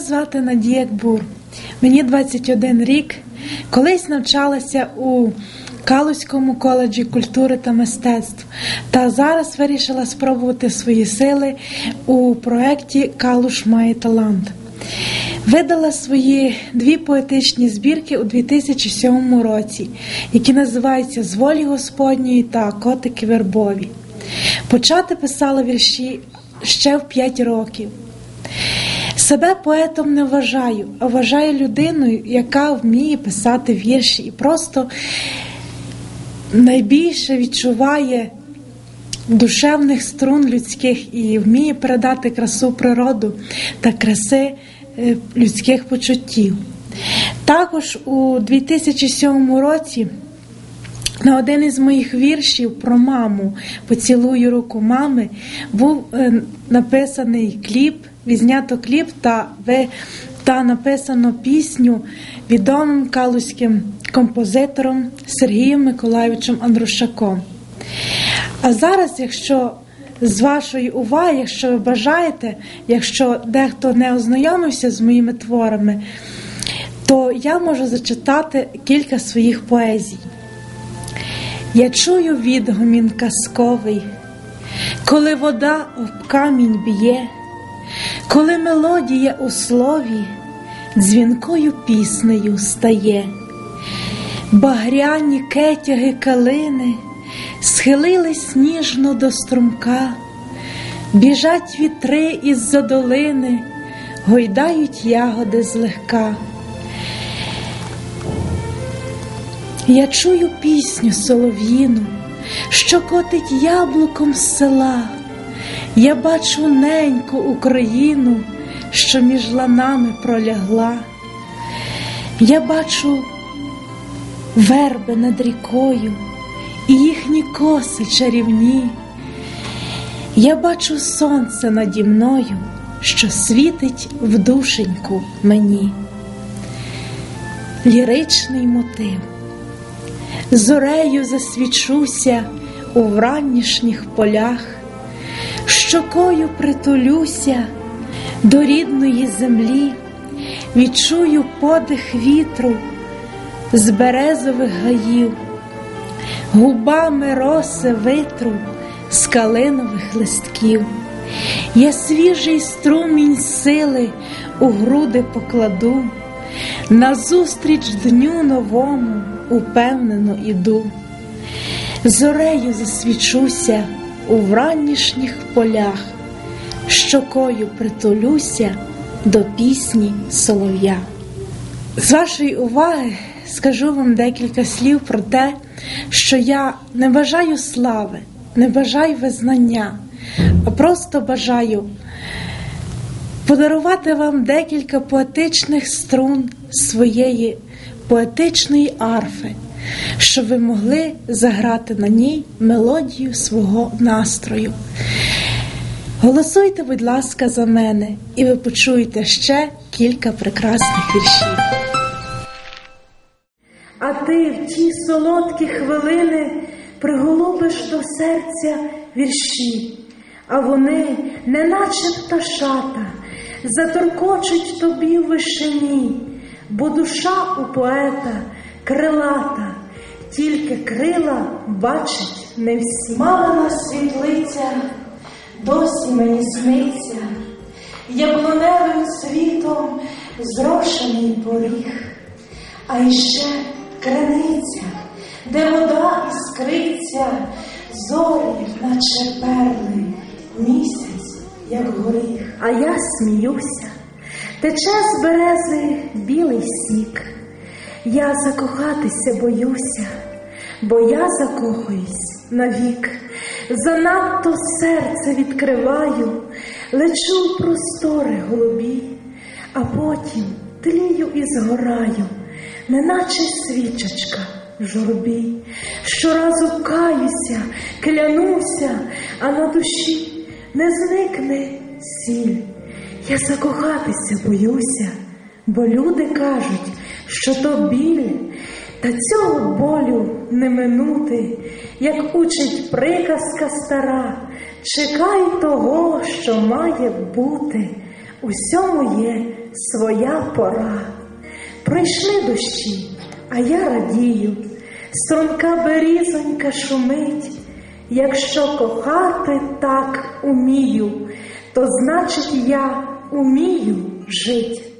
звати Надія Кбур. Мені 21 рік. Колись навчалася у Калузькому коледжі культури та мистецтв. Та зараз вирішила спробувати свої сили у проєкті Калуш має талант. Видала свої дві поетичні збірки у 2007 році, які називаються З волі Господньої та Котики Вербові. Почати писала вірші ще в 5 років. Себе поетом не вважаю, а вважаю людиною, яка вміє писати вірші і просто найбільше відчуває душевних струн людських і вміє передати красу природу та краси е, людських почуттів. Також у 2007 році на один із моїх віршів про маму Поцілую руку мами був е, написаний кліп, відзнято кліп та та написано пісню відомим калузьким композитором Сергієм Миколайовичем Андрушаком. А зараз, якщо з вашої уваги, якщо ви бажаєте, якщо дехто не ознайомився з моїми творами, то я можу зачитати кілька своїх поезій. Я чую відгомін казковий, коли вода об камінь б'є, коли мелодія у слові дзвінкою піснею стає, багряні кетяги калини схилились ніжно до струмка, біжать вітри із за долини, гойдають ягоди злегка. Я чую пісню солов'їну, що котить яблуком з села. Я бачу неньку Україну, що між ланами пролягла. Я бачу верби над рікою і їхні коси чарівні. Я бачу сонце наді мною, що світить в душеньку мені. Ліричний мотив. Зорею засвічуся у вранішніх полях, щокою притулюся до рідної землі, відчую подих вітру з березових гаїв, губами роси витру з калинових листків. Я свіжий струмінь сили у груди покладу, назустріч дню новому упевнено іду, зорею засвічуся у вранішніх полях, щокою притулюся до пісні солов'я. З вашої уваги скажу вам декілька слів про те, що я не бажаю слави, не бажаю визнання, а просто бажаю подарувати вам декілька поетичних струн своєї поетичної арфи, щоб ви могли заграти на ній мелодію свого настрою. Голосуйте, будь ласка, за мене, і ви почуєте ще кілька прекрасних віршів. А ти в ті солодкі хвилини приголубиш до серця вірші, а вони, неначе пташата, заторкочуть тобі в вишині бо душа у поета крилата, тільки крила бачить не всі. Мамина світлиця, досі мені сниться, яблуневим світом зрошений поріг, а іще криниця, де вода іскриться, зорі, наче перли, місяць, як горіх, а я сміюся. Тече з берези білий сік, я закохатися боюся, бо я закохуюсь навік, занадто серце відкриваю, лечу в простори голубі, а потім тлію і згораю, неначе свічечка в журбі. Щоразу каюся, клянуся, а на душі не зникне сіль. Я закохатися боюся, бо люди кажуть, що то біль, та цього болю не минути, як учить приказка стара, чекай того, що має бути, усьому є своя пора. Пройшли дощі, а я радію, струнка берізонька шумить. Якщо кохати так умію, то значить я умію жить.